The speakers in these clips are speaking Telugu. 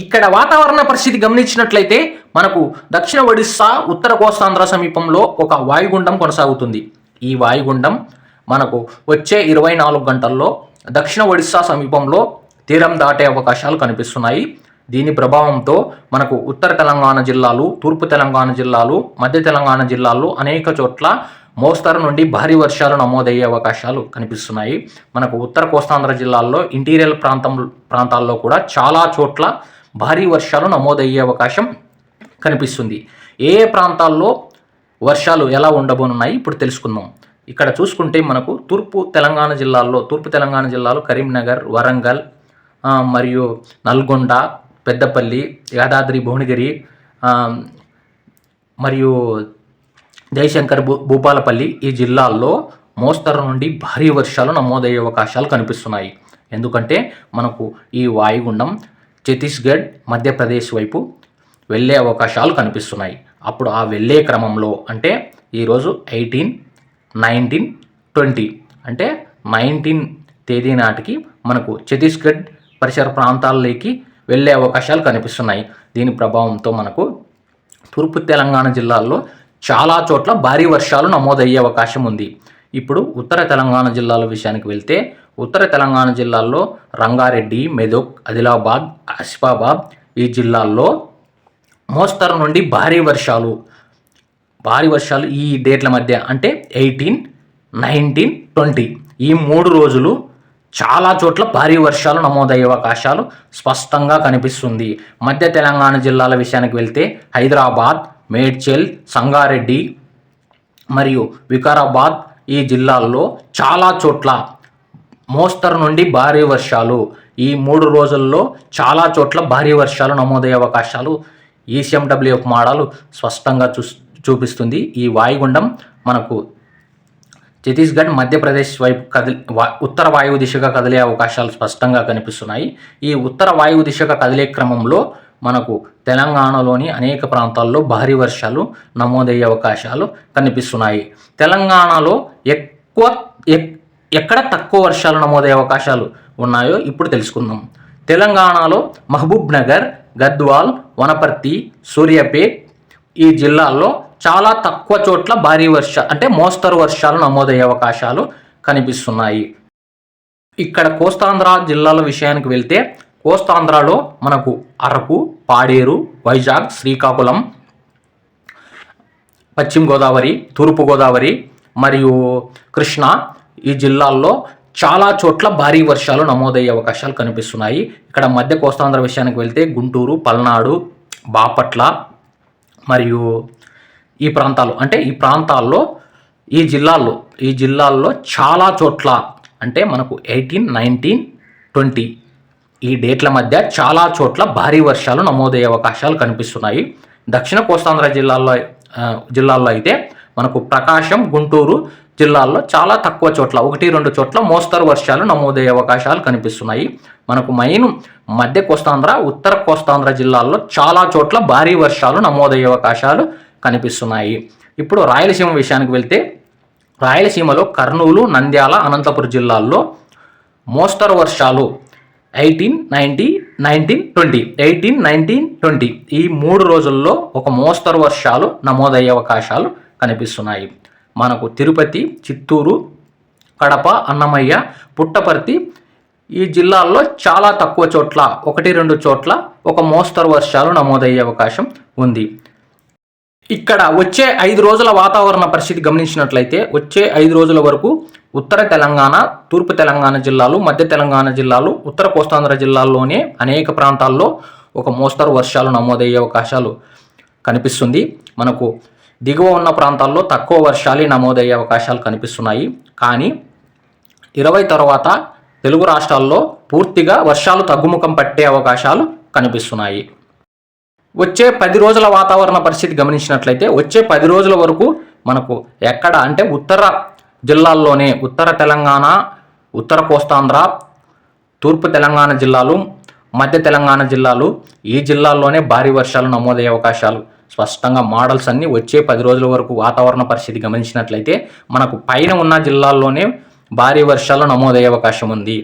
ఇక్కడ వాతావరణ పరిస్థితి గమనించినట్లయితే మనకు దక్షిణ ఒడిస్సా ఉత్తర కోస్తాంధ్ర సమీపంలో ఒక వాయుగుండం కొనసాగుతుంది. ఈ వాయుగుండం మనకు వచ్చే ఇరవై నాలుగు గంటల్లో దక్షిణ ఒడిస్సా సమీపంలో తీరం దాటే అవకాశాలు కనిపిస్తున్నాయి. దీని ప్రభావంతో మనకు ఉత్తర తెలంగాణ జిల్లాలు తూర్పు తెలంగాణ జిల్లాలు మధ్య తెలంగాణ జిల్లాల్లో అనేక చోట్ల మోస్తరు నుండి భారీ వర్షాలు నమోదయ్యే అవకాశాలు కనిపిస్తున్నాయి. మనకు ఉత్తర కోస్తాంధ్ర జిల్లాల్లో ఇంటీరియర్ ప్రాంతం ప్రాంతాల్లో కూడా చాలా చోట్ల భారీ వర్షాలు నమోదయ్యే అవకాశం కనిపిస్తుంది. ఏ ఏ ప్రాంతాల్లో వర్షాలు ఎలా ఉండబోనున్నాయి ఇప్పుడు తెలుసుకుందాం. ఇక్కడ చూసుకుంటే మనకు తూర్పు తెలంగాణ జిల్లాల్లో తూర్పు తెలంగాణ జిల్లాలో కరీంనగర్ వరంగల్ మరియు నల్గొండ పెద్దపల్లి యాదాద్రి భువనగిరి మరియు జయశంకర్ భూ భూపాలపల్లి ఈ జిల్లాల్లో మోస్తరు నుండి భారీ వర్షాలు నమోదయ్యే అవకాశాలు కనిపిస్తున్నాయి. ఎందుకంటే మనకు ఈ వాయుగుండం ఛత్తీస్గఢ్ మధ్యప్రదేశ్ వైపు వెళ్ళే అవకాశాలు కనిపిస్తున్నాయి. అప్పుడు ఆ వెళ్ళే క్రమంలో అంటే ఈరోజు ఎయిటీన్ నైన్టీన్ ట్వంటీ అంటే నైన్టీన్ తేదీ నాటికి మనకు ఛత్తీస్గఢ్ పరిసర ప్రాంతాల్లోకి వెళ్ళే అవకాశాలు కనిపిస్తున్నాయి. దీని ప్రభావంతో మనకు తూర్పు తెలంగాణ జిల్లాల్లో చాలా చోట్ల భారీ వర్షాలు నమోదయ్యే అవకాశం ఉంది. ఇప్పుడు ఉత్తర తెలంగాణ జిల్లాల విషయానికి వెళ్తే ఉత్తర తెలంగాణ జిల్లాల్లో రంగారెడ్డి మెదక్ ఆదిలాబాద్ ఆసిఫాబాద్ ఈ జిల్లాల్లో మోస్తరు నుండి భారీ వర్షాలు. భారీ వర్షాలు ఈ డేట్ల మధ్య అంటే ఎయిటీన్ నైన్టీన్ ట్వంటీ. ఈ మూడు రోజులు చాలా చోట్ల భారీ వర్షాలు నమోదయ్యే అవకాశాలు స్పష్టంగా కనిపిస్తుంది. మధ్య తెలంగాణ జిల్లాల విషయానికి వెళ్తే హైదరాబాద్ మేడ్చల్ సంగారెడ్డి మరియు వికారాబాద్ ఈ జిల్లాల్లో చాలా చోట్ల మోస్తరు నుండి భారీ వర్షాలు. ఈ మూడు రోజుల్లో చాలా చోట్ల భారీ వర్షాలు నమోదయ్యే అవకాశాలు ఈసీఎండబ్ల్యూఎఫ్ మోడల్ స్పష్టంగా చూ చూపిస్తుంది. ఈ వాయుగుండం మనకు ఛత్తీస్గఢ్ మధ్యప్రదేశ్ వైపు కదిలి వా- ఉత్తర వాయువు దిశగా కదిలే అవకాశాలు స్పష్టంగా కనిపిస్తున్నాయి. ఈ ఉత్తర వాయువు దిశగా కదిలే క్రమంలో మనకు తెలంగాణలోని అనేక ప్రాంతాల్లో భారీ వర్షాలు నమోదయ్యే అవకాశాలు కనిపిస్తున్నాయి. తెలంగాణలో ఎక్కువ ఎక్- ఎక్కడ తక్కువ వర్షాలు నమోదయ్యే అవకాశాలు ఉన్నాయో ఇప్పుడు తెలుసుకుందాం. తెలంగాణలో మహబూబ్ నగర్ గద్వాల్ వనపర్తి సూర్యాపేట్ ఈ జిల్లాల్లో చాలా తక్కువ చోట్ల భారీ వర్ష అంటే మోస్తరు వర్షాలు నమోదయ్యే అవకాశాలు కనిపిస్తున్నాయి. ఇక్కడ కోస్తాంధ్ర జిల్లాల విషయానికి వెళ్తే కోస్తాంధ్రలో మనకు అరకు పాడేరు వైజాగ్ శ్రీకాకుళం పశ్చిమ గోదావరి తూర్పు గోదావరి మరియు కృష్ణా ఈ జిల్లాల్లో చాలా చోట్ల భారీ వర్షాలు నమోదయ్యే అవకాశాలు కనిపిస్తున్నాయి. ఇక్కడ మధ్య కోస్తాంధ్ర విషయానికి వెళ్తే గుంటూరు పల్నాడు బాపట్ల మరియు ఈ ప్రాంతాలు అంటే ఈ ప్రాంతాల్లో ఈ జిల్లాల్లో ఈ జిల్లాల్లో చాలా చోట్ల అంటే మనకు ఎయిటీన్ నైన్టీన్ ట్వంటీ ఈ డేట్ల మధ్య చాలా చోట్ల భారీ వర్షాలు నమోదయ్యే అవకాశాలు కనిపిస్తున్నాయి. దక్షిణ కోస్తాంధ్ర జిల్లాల్లో జిల్లాల్లో అయితే మనకు ప్రకాశం గుంటూరు జిల్లాల్లో చాలా తక్కువ చోట్ల ఒకటి రెండు చోట్ల మోస్తరు వర్షాలు నమోదయ్యే అవకాశాలు కనిపిస్తున్నాయి. మనకు మెయిన్ మధ్య కోస్తాంధ్ర ఉత్తర కోస్తాంధ్ర జిల్లాల్లో చాలా చోట్ల భారీ వర్షాలు నమోదయ్యే అవకాశాలు కనిపిస్తున్నాయి. ఇప్పుడు రాయలసీమ విషయానికి వెళ్తే రాయలసీమలో కర్నూలు నంద్యాల అనంతపురం జిల్లాల్లో మోస్తరు వర్షాలు eighteen ninety nineteen twenty eighteen nineteen twenty ఈ మూడు రోజుల్లో ఒక మోస్తరు వర్షాలు నమోదయ్యే అవకాశాలు కనిపిస్తున్నాయి. మనకు తిరుపతి చిత్తూరు కడప అన్నమయ్య పుట్టపర్తి ఈ జిల్లాల్లో చాలా తక్కువ చోట్ల ఒకటి రెండు చోట్ల ఒక మోస్తరు వర్షాలు నమోదయ్యే అవకాశం ఉంది. ఇక్కడ వచ్చే ఐదు రోజుల వాతావరణ పరిస్థితి గమనించినట్లయితే వచ్చే ఐదు రోజుల వరకు ఉత్తర తెలంగాణ తూర్పు తెలంగాణ జిల్లాలు మధ్య తెలంగాణ జిల్లాలు ఉత్తర కోస్తాంధ్ర జిల్లాల్లోనే అనేక ప్రాంతాల్లో ఒక మోస్తరు వర్షాలు నమోదయ్యే అవకాశాలు కనిపిస్తుంది. మనకు దిగువ ఉన్న ప్రాంతాల్లో తక్కువ వర్షాలే నమోదయ్యే అవకాశాలు కనిపిస్తున్నాయి. కానీ ఇరవై తర్వాత తెలుగు రాష్ట్రాల్లో పూర్తిగా వర్షాలు తగ్గుముఖం పట్టే అవకాశాలు కనిపిస్తున్నాయి. వచ్చే పది రోజుల వాతావరణ పరిస్థితి గమనించినట్లయితే వచ్చే పది రోజుల వరకు మనకు ఎక్కడ అంటే ఉత్తర జిల్లాల్లోనే ఉత్తర తెలంగాణ ఉత్తర కోస్తాంధ్ర తూర్పు తెలంగాణ జిల్లాలు మధ్య తెలంగాణ జిల్లాలు ఈ జిల్లాల్లోనే భారీ వర్షాలు నమోదయ్యే అవకాశాలు స్పష్టంగా మోడల్స్ అన్నీ వచ్చే పది రోజుల వరకు వాతావరణ పరిస్థితి గమనించినట్లయితే మనకు పైన ఉన్న జిల్లాల్లోనే భారీ వర్షాలు నమోదయ్యే అవకాశం ఉంది.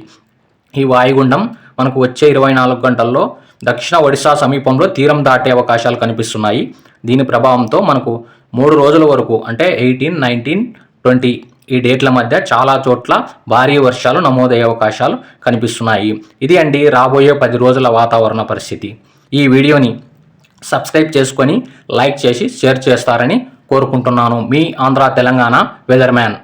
ఈ వాయుగుండం మనకు వచ్చే ఇరవై నాలుగు గంటల్లో దక్షిణ ఒడిశా సమీపంలో తీరం దాటే అవకాశాలు కనిపిస్తున్నాయి. దీని ప్రభావంతో మనకు మూడు రోజుల వరకు అంటే ఎయిటీన్ నైన్టీన్ ట్వంటీ ఈ డేట్ల మధ్య చాలా చోట్ల భారీ వర్షాలు నమోదయ్యే అవకాశాలు కనిపిస్తున్నాయి. ఇది అండి రాబోయే పది రోజుల వాతావరణ పరిస్థితి. ఈ వీడియోని సబ్స్క్రైబ్ చేసుకొని లైక్ చేసి షేర్ చేస్తారని కోరుకుంటున్నాను. మీ ఆంధ్ర తెలంగాణ వెదర్మ్యాన్.